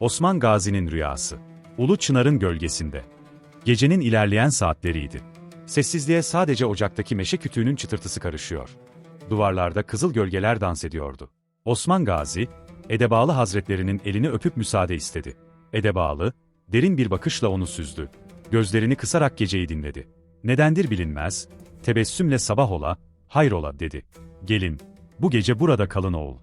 Osman Gazi'nin rüyası. Ulu Çınar'ın gölgesinde. Gecenin ilerleyen saatleriydi. Sessizliğe sadece ocaktaki meşe kütüğünün çıtırtısı karışıyor. Duvarlarda kızıl gölgeler dans ediyordu. Osman Gazi, Edebalı Hazretlerinin elini öpüp müsaade istedi. Edebalı, derin bir bakışla onu süzdü. Gözlerini kısarak geceyi dinledi. Nedendir bilinmez, tebessümle sabah ola, hayrola dedi. Gelin, bu gece burada kalın oğul.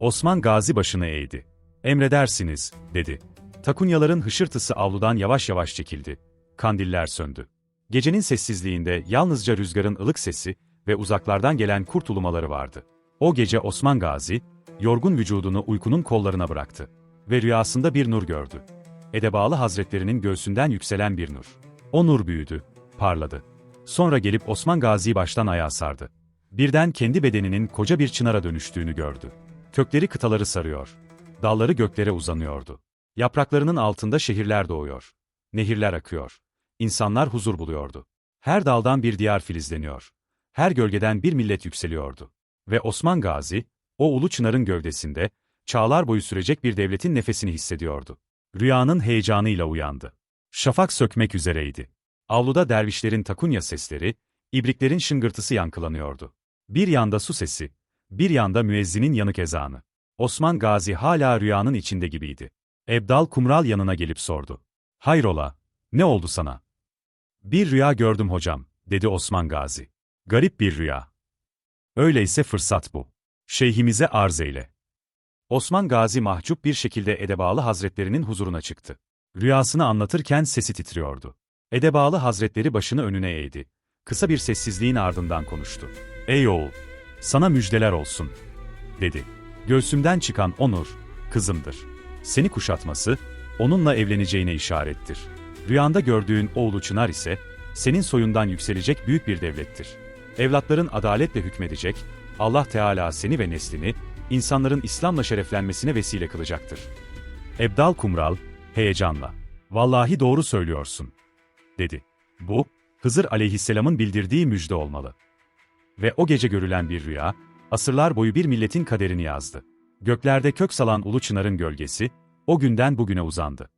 Osman Gazi başını eğdi. Emredersiniz, dedi. Takunyaların hışırtısı avludan yavaş yavaş çekildi. Kandiller söndü. Gecenin sessizliğinde yalnızca rüzgarın ılık sesi ve uzaklardan gelen kurt ulumaları vardı. O gece Osman Gazi, yorgun vücudunu uykunun kollarına bıraktı. Ve rüyasında bir nur gördü. Edebalı Hazretlerinin göğsünden yükselen bir nur. O nur büyüdü, parladı. Sonra gelip Osman Gazi'yi baştan ayağa sardı. Birden kendi bedeninin koca bir çınara dönüştüğünü gördü. Kökleri kıtaları sarıyor. Dalları göklere uzanıyordu. Yapraklarının altında şehirler doğuyor. Nehirler akıyor. İnsanlar huzur buluyordu. Her daldan bir diyar filizleniyor. Her gölgeden bir millet yükseliyordu. Ve Osman Gazi, o ulu çınarın gövdesinde, çağlar boyu sürecek bir devletin nefesini hissediyordu. Rüyanın heyecanıyla uyandı. Şafak sökmek üzereydi. Avluda dervişlerin takunya sesleri, ibriklerin şıngırtısı yankılanıyordu. Bir yanda su sesi, bir yanda müezzinin yanık ezanı. Osman Gazi hala rüyanın içinde gibiydi. Ebdal Kumral yanına gelip sordu. Hayrola, ne oldu sana? Bir rüya gördüm hocam, dedi Osman Gazi. Garip bir rüya. Öyleyse fırsat bu. Şeyhimize arz eyle. Osman Gazi mahcup bir şekilde Edebalı Hazretlerinin huzuruna çıktı. Rüyasını anlatırken sesi titriyordu. Edebalı Hazretleri başını önüne eğdi. Kısa bir sessizliğin ardından konuştu. Ey oğul, sana müjdeler olsun, dedi. Göğsümden çıkan o nur, kızımdır. Seni kuşatması, onunla evleneceğine işarettir. Rüyanda gördüğün oğlu Çınar ise, senin soyundan yükselecek büyük bir devlettir. Evlatların adaletle hükmedecek, Allah Teala seni ve neslini, insanların İslam'la şereflenmesine vesile kılacaktır. Ebdal Kumral, heyecanla, vallahi doğru söylüyorsun, dedi. Bu, Hızır aleyhisselamın bildirdiği müjde olmalı. Ve o gece görülen bir rüya, asırlar boyu bir milletin kaderini yazdı. Göklerde kök salan Ulu Çınar'ın gölgesi, o günden bugüne uzandı.